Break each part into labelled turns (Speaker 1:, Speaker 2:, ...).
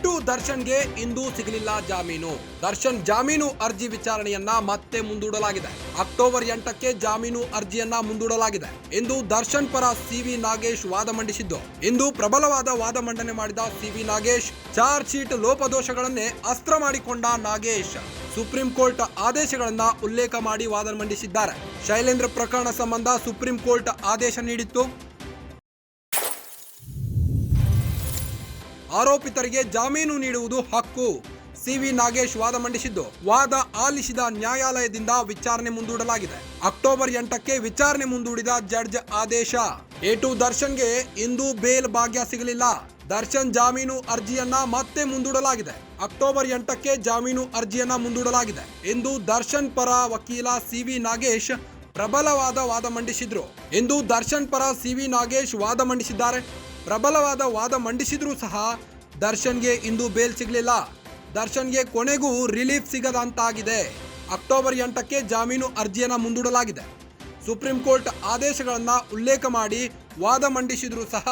Speaker 1: ದರ್ಶನ್ಗೆ ಇಂದು ಸಿಗಲಿಲ್ಲ ಜಾಮೀನು. ದರ್ಶನ್ ಜಾಮೀನು ಅರ್ಜಿ ವಿಚಾರಣೆಯನ್ನ ಮತ್ತೆ ಮುಂದೂಡಲಾಗಿದೆ. ಅಕ್ಟೋಬರ್ ಎಂಟಕ್ಕೆ ಜಾಮೀನು ಅರ್ಜಿಯನ್ನ ಮುಂದೂಡಲಾಗಿದೆ. ಎಂದು ದರ್ಶನ್ ಪರ ಸಿವಿ ನಾಗೇಶ್ ವಾದ ಮಂಡಿಸಿದ್ದು. ಇಂದು ಪ್ರಬಲವಾದ ವಾದ ಮಂಡನೆ ಮಾಡಿದ ಸಿವಿ ನಾಗೇಶ್ ಚಾರ್ಜ್ ಶೀಟ್ ಲೋಪದೋಷಗಳನ್ನೇ ಅಸ್ತ್ರ ಮಾಡಿಕೊಂಡ ನಾಗೇಶ್. ಸುಪ್ರೀಂ ಕೋರ್ಟ್ ಆದೇಶಗಳನ್ನ ಉಲ್ಲೇಖ ಮಾಡಿ ವಾದ ಮಂಡಿಸಿದ್ದಾರೆ. ಶೈಲೇಂದ್ರ ಪ್ರಕರಣ ಸಂಬಂಧ ಸುಪ್ರೀಂ ಕೋರ್ಟ್ ಆದೇಶ ನೀಡಿತ್ತು. ಆರೋಪಿತರಿಗೆ ಜಾಮೀನು ನೀಡುವುದು ಹಕ್ಕು. ಸಿವಿ ನಾಗೇಶ್ ವಾದ ಮಂಡಿಸಿದ್ದು. ವಾದ ಆಲಿಸಿದ ನ್ಯಾಯಾಲಯದಿಂದ ವಿಚಾರಣೆ ಮುಂದೂಡಲಾಗಿದೆ. ಅಕ್ಟೋಬರ್ ಎಂಟಕ್ಕೆ ವಿಚಾರಣೆ ಮುಂದೂಡಿದ ಜಡ್ಜ್ ಆದೇಶ. ಎ ಟು ದರ್ಶನ್ಗೆ ಇಂದು ಬೇಲ್ ಭಾಗ್ಯ ಸಿಗಲಿಲ್ಲ. ದರ್ಶನ್ ಜಾಮೀನು ಅರ್ಜಿಯನ್ನ ಮತ್ತೆ ಮುಂದೂಡಲಾಗಿದೆ. ಅಕ್ಟೋಬರ್ ಎಂಟಕ್ಕೆ ಜಾಮೀನು ಅರ್ಜಿಯನ್ನ ಮುಂದೂಡಲಾಗಿದೆ. ಎಂದು ದರ್ಶನ್ ಪರ ವಕೀಲ ಸಿವಿ ನಾಗೇಶ್ ಪ್ರಬಲವಾದ ವಾದ ಮಂಡಿಸಿದ್ರು. ಇಂದು ದರ್ಶನ್ ಪರ ಸಿವಿ ನಾಗೇಶ್ ವಾದ ಮಂಡಿಸಿದ್ದಾರೆ. ಪ್ರಬಲವಾದ ವಾದ ಮಂಡಿಸಿದ್ರೂ ಸಹ ದರ್ಶನ್ಗೆ ಇಂದು ಬೇಲ್ ಸಿಗಲಿಲ್ಲ. ದರ್ಶನ್ಗೆ ಕೊನೆಗೂ ರಿಲೀಫ್ ಸಿಗದಂತಾಗಿದೆ. ಅಕ್ಟೋಬರ್ ಎಂಟಕ್ಕೆ ಜಾಮೀನು ಅರ್ಜಿಯನ್ನು ಮುಂದೂಡಲಾಗಿದೆ. ಸುಪ್ರೀಂ ಕೋರ್ಟ್ ಆದೇಶಗಳನ್ನು ಉಲ್ಲೇಖ ಮಾಡಿ ವಾದ ಮಂಡಿಸಿದರೂ ಸಹ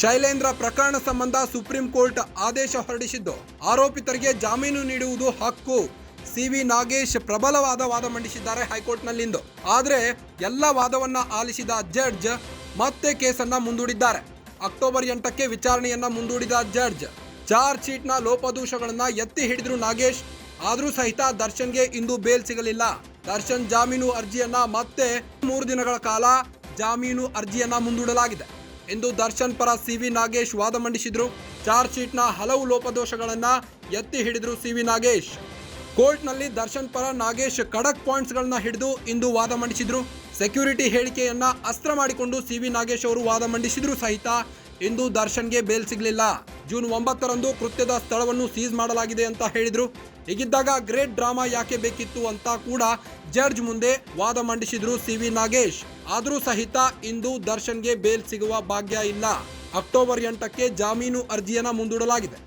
Speaker 1: ಶೈಲೇಂದ್ರ ಪ್ರಕರಣ ಸಂಬಂಧ ಸುಪ್ರೀಂ ಕೋರ್ಟ್ ಆದೇಶ ಹೊರಡಿಸಿದ್ದು, ಆರೋಪಿತರಿಗೆ ಜಾಮೀನು ನೀಡುವುದು ಹಕ್ಕು. ಸಿ ವಿ ನಾಗೇಶ್ ಪ್ರಬಲವಾದ ವಾದ ಮಂಡಿಸಿದ್ದಾರೆ ಹೈಕೋರ್ಟ್ನಲ್ಲಿಂದು. ಆದರೆ ಎಲ್ಲ ವಾದವನ್ನು ಆಲಿಸಿದ ಜಡ್ಜ್ ಮತ್ತೆ ಕೇಸನ್ನ ಮುಂದೂಡಿದ್ದಾರೆ. ಅಕ್ಟೋಬರ್ ಎಂಟಕ್ಕೆ ವಿಚಾರಣೆಯನ್ನ ಮುಂದೂಡಿದ ಜಡ್ಜ್. ಚಾರ್ಜ್ ಶೀಟ್ನ ಲೋಪದೋಷಗಳನ್ನ ಎತ್ತಿ ಹಿಡಿದ್ರು ನಾಗೇಶ್, ಆದರೂ ಸಹಿತ ದರ್ಶನ್ಗೆ ಇಂದು ಬೇಲ್ ಸಿಗಲಿಲ್ಲ. ದರ್ಶನ್ ಜಾಮೀನು ಅರ್ಜಿಯನ್ನ ಮತ್ತೆ ಮೂರು ದಿನಗಳ ಕಾಲ ಜಾಮೀನು ಅರ್ಜಿಯನ್ನ ಮುಂದೂಡಲಾಗಿದೆ ಎಂದು ದರ್ಶನ್ ಪರ ಸಿವಿ ನಾಗೇಶ್ ವಾದ ಮಂಡಿಸಿದ್ರು. ಚಾರ್ಜ್ ಶೀಟ್ನ ಹಲವು ಲೋಪದೋಷಗಳನ್ನ ಎತ್ತಿ ಹಿಡಿದ್ರು ಸಿವಿ ನಾಗೇಶ್. ಕೋರ್ಟ್ನಲ್ಲಿ ದರ್ಶನ್ ಪರ ನಾಗೇಶ್ ಖಡಕ್ ಪಾಯಿಂಟ್ಸ್ಗಳನ್ನ ಹಿಡಿದು ಇಂದು ವಾದ ಮಂಡಿಸಿದ್ರು. ಸೆಕ್ಯೂರಿಟಿ ಹೇಳಿಕೆಯನ್ನ ಅಸ್ತ್ರ ಮಾಡಿಕೊಂಡು ಸಿ ವಿ ನಾಗೇಶ್ ಅವರು ವಾದ ಮಂಡಿಸಿದ್ರು ಸಹಿತ. ಇಂದು ದರ್ಶನ್ಗೆ ಬೇಲ್ ಸಿಗಲಿಲ್ಲ. ಜೂನ್ ಒಂಬತ್ತರಂದು ಕೃತ್ಯದ ಸ್ಥಳವನ್ನು ಸೀಸ್ ಮಾಡಲಾಗಿದೆ ಅಂತ ಹೇಳಿದ್ರು. ಹೀಗಿದ್ದಾಗ ಗ್ರೇಟ್ ಡ್ರಾಮಾ ಯಾಕೆ ಬೇಕಿತ್ತು ಅಂತ ಕೂಡ ಜಡ್ಜ್ ಮುಂದೆ ವಾದ ಮಂಡಿಸಿದ್ರು ಸಿವಿ ನಾಗೇಶ್. ಆದರೂ ಸಹಿತ ಇಂದು ದರ್ಶನ್ಗೆ ಬೇಲ್ ಸಿಗುವ ಭಾಗ್ಯ ಇಲ್ಲ. ಅಕ್ಟೋಬರ್ ಎಂಟಕ್ಕೆ ಜಾಮೀನು ಅರ್ಜಿಯನ್ನ ಮುಂದೂಡಲಾಗಿದೆ.